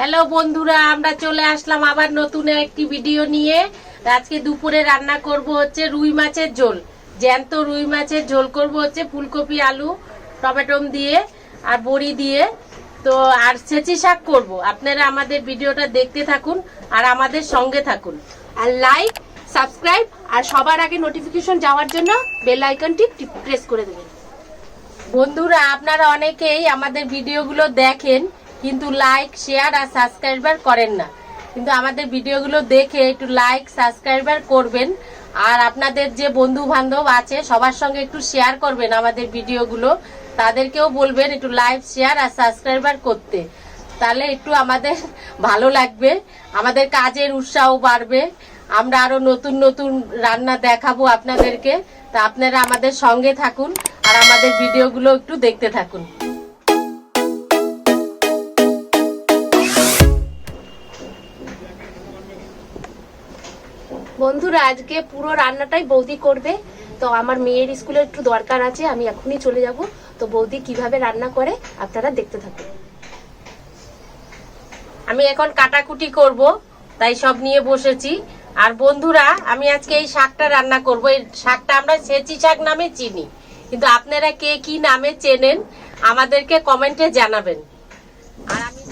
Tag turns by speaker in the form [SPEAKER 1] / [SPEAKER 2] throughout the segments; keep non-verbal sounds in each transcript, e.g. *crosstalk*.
[SPEAKER 1] Hello বন্ধুরা, আমরা চলে আসলাম আবার নতুন একটি ভিডিও নিয়ে। আজকে দুপুরে রান্না করব হচ্ছে রুই মাছের ঝোল। জ্যান্ত রুই মাছের ঝোল করব হচ্ছে ফুলকপি, আলু, টমেটোম দিয়ে আর বড়ি দিয়ে। তো আর ছেঁচি শাক করব। আপনারা আমাদের ভিডিওটা দেখতে থাকুন আর আমাদের সঙ্গে থাকুন।
[SPEAKER 2] আর লাইক সাবস্ক্রাইব আর সবার আগে নোটিফিকেশন যাওয়ার জন্য বেল আইকনটি প্রেস করে দেবেন।
[SPEAKER 1] বন্ধুরা, আপনারা অনেকেই আমাদের ভিডিওগুলো দেখেন। কিন্তু লাইক শেয়ার আর সাবস্ক্রাইবার করেন না। কিন্তু আমাদের ভিডিওগুলো দেখে একটু লাইক সাবস্ক্রাইবার করবেন। আর আপনাদের যে বন্ধু বান্ধব আছে, সবার সঙ্গে একটু শেয়ার করবেন আমাদের ভিডিওগুলো। তাদেরকেও বলবেন একটু লাইক শেয়ার আর সাবস্ক্রাইবার করতে। তাহলে একটু আমাদের *laughs* ভালো লাগবে, আমাদের কাজের উৎসাহ বাড়বে। আমরা আরও নতুন নতুন রান্না দেখাবো আপনাদেরকে। তা আপনারা আমাদের সঙ্গে থাকুন আর আমাদের ভিডিওগুলো একটু দেখতে থাকুন।
[SPEAKER 2] বন্ধুরা, আজকে পুরো রান্নাটাই বৌদি করবে। তো আমার মেয়ের স্কুলে একটু দরকার আছে, আমি এখনই চলে যাব। তো বৌদি কীভাবে রান্না করে, আপনারা দেখতে থাকুন।
[SPEAKER 1] আমি এখন কাটাকুটি করব, তাই সব নিয়ে বসেছি। আর বন্ধুরা, আমি আজকে এই শাকটা রান্না করব। এই শাকটা আমরা সেচি শাক নামে চিনি। কিন্তু আপনারা কে কি নামে চেনেন, আমাদেরকে কমেন্টে জানাবেন। আর আমি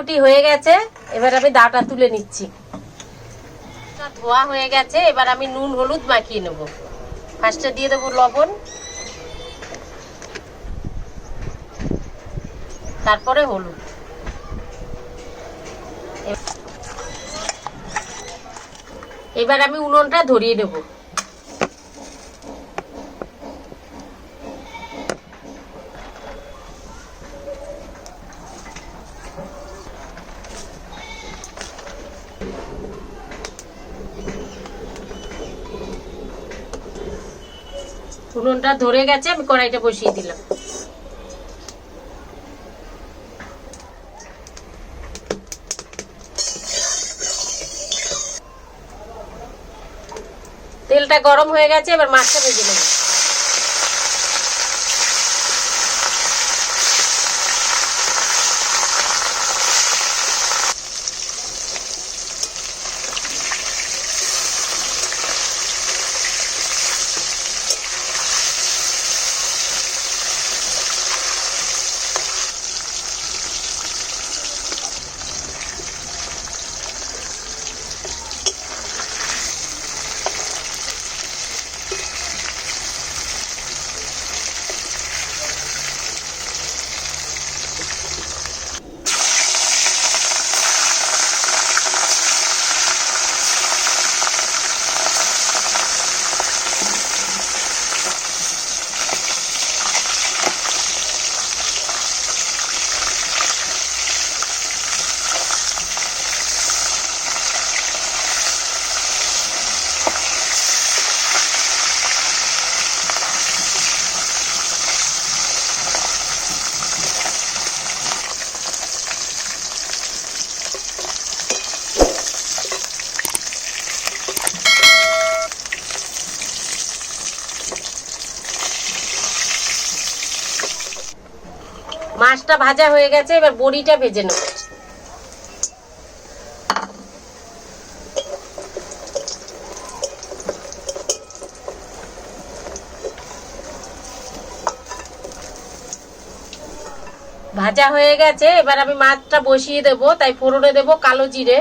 [SPEAKER 1] কাটাকুটি হয়ে গেছে। এবার আমি দাটা তুলে নিচ্ছি। ধোয়া হয়ে গেছে, এবার আমি নুন, হলুদ মাখিয়ে নেব। ফার্স্টে দিয়ে দেবো লবণ। তারপরে হলুদ। এবার আমি উনুনটা ধরিয়ে নেব। উনুনটা ধরে গেছে, আমি কড়াইটা বসিয়ে দিলাম। তেলটা গরম হয়ে গেছে, এবার মাছটা ভেজে নেব। মাছটা ভাজা হয়ে গেছে, এবার বড়িটা ভেজে নেব। ভাজা হয়ে গেছে, এবার আমি মাছটা বসিয়ে দেব, তাই ফোড়নে দেব কালো জিরে।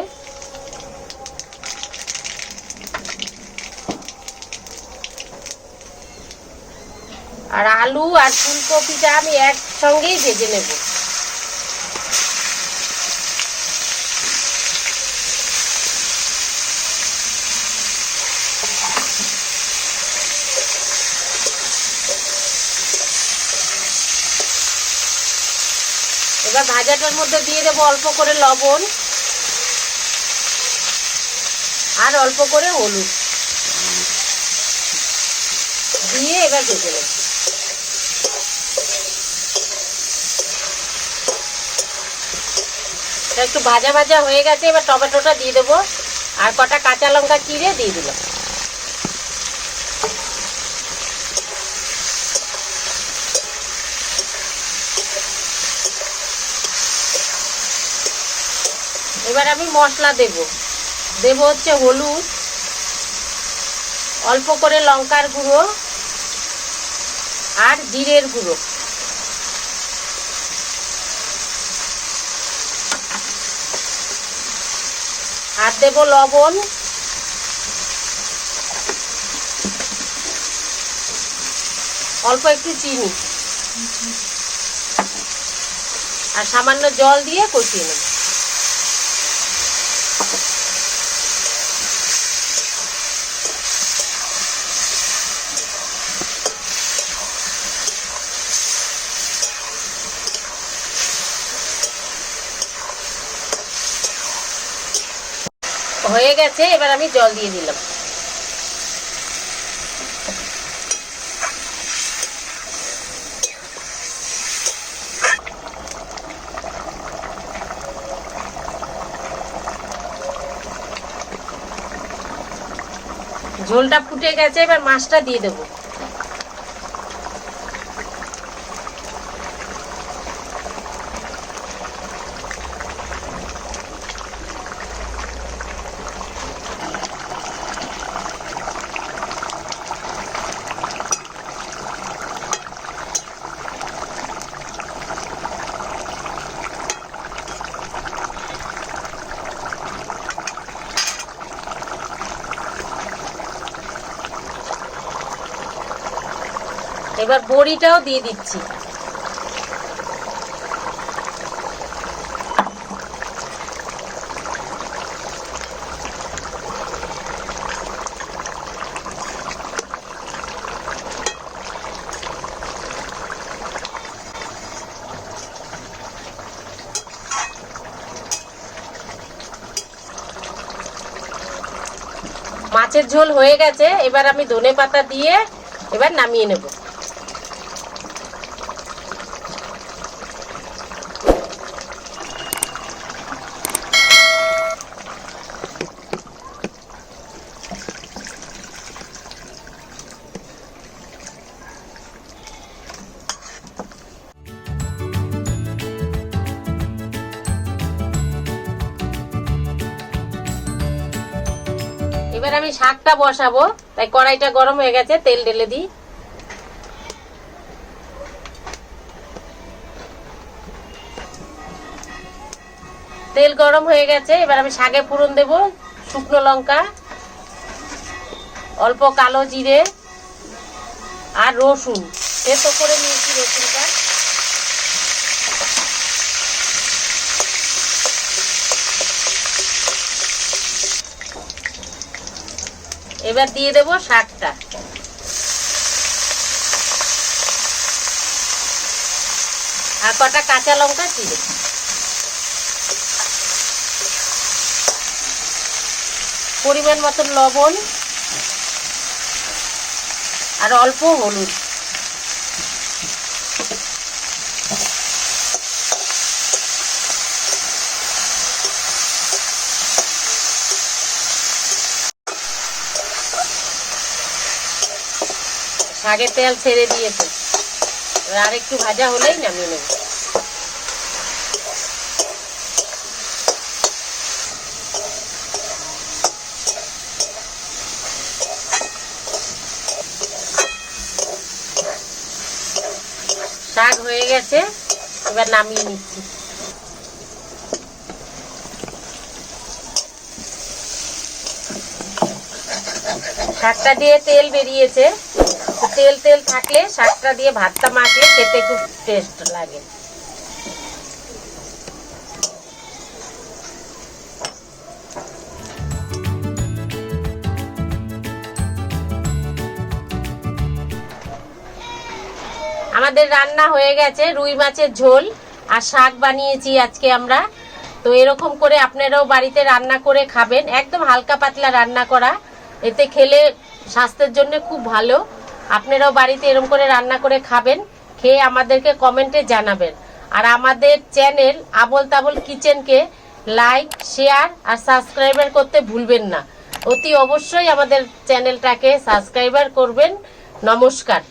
[SPEAKER 1] আর আলু আর ফুলকপিটা আমি একসঙ্গেই ভেজে নেব। এবার ভাজাটার মধ্যে দিয়ে দেবো অল্প করে লবণ আর অল্প করে হলুদ। দিয়ে এবার ভেজে নেব। এটা একটু ভাজা ভাজা হয়ে গেছে, এবার টমেটোটা দিয়ে দেবো। আর কটা কাঁচা লঙ্কা চিড়ে দিয়ে দিলাম। এবার আমি মশলা দেব। দেব হচ্ছে হলুদ, অল্প করে লঙ্কার গুঁড়ো আর জিরের গুঁড়ো। দেব লবণ। অল্প একটু চিনি। আর সামান্য জল দিয়ে কষিয়ে নেব। হয়ে গেছে এবার আমি জল দিয়ে দিলাম। ঝোলটা ফুটে গেছে এবার মাছটা দিয়ে দেবো। এবার বড়িটাও দিয়ে দিচ্ছি। মাছের ঝোল হয়ে গেছে, এবার আমি ধনে পাতা দিয়ে এবার নামিয়ে নেব। আমি শাকটা বসাবো, তাই কড়াইটা গরম হয়ে গেছে, তেল ঢেলে দিই। তেল গরম হয়ে গেছে, এবার আমি শাকে ফোড়ন দেব, শুকনো লঙ্কা, অল্প কালো জিরে আর রসুন। সেতো করে নিয়েছি রসুনটা। এবার দিয়ে দেব শাকটা। আর কটা কাঁচা লঙ্কা দিয়ে পরিমাণ মতন লবণ আর অল্প হলুদ। আগে তেল ছেড়ে দিয়েছে। আর একটু ভাজা হলেই নামিয়ে নেব। শাক হয়ে গেছে, এবার নামিয়ে নিচ্ছি। শাকটা দিয়ে তেল বেরিয়েছে। তেল তেল থাকলে শাকটা দিয়ে ভাতটা মাখলে খেতে খুব টেস্ট লাগে। আমাদের রান্না হয়ে গেছে, রুই মাছের ঝোল আর শাক বানিয়েছি আজকে আমরা। তো এরকম করে আপনারাও বাড়িতে রান্না করে খাবেন। একদম হালকা পাতলা রান্না করা। এতে খেলে স্বাস্থ্যের জন্য খুব ভালো। আপনারাও বাড়িতে এরম করে রান্না করে খাবেন, খেয়ে আমাদেরকে কমেন্টে জানাবেন। আর আমাদের চ্যানেল আবল তাবল কিচেনকে লাইক, শেয়ার আর সাবস্ক্রাইবার করতে ভুলবেন না। অতি অবশ্যই আমাদের চ্যানেলটাকে সাবস্ক্রাইবার করবেন। নমস্কার।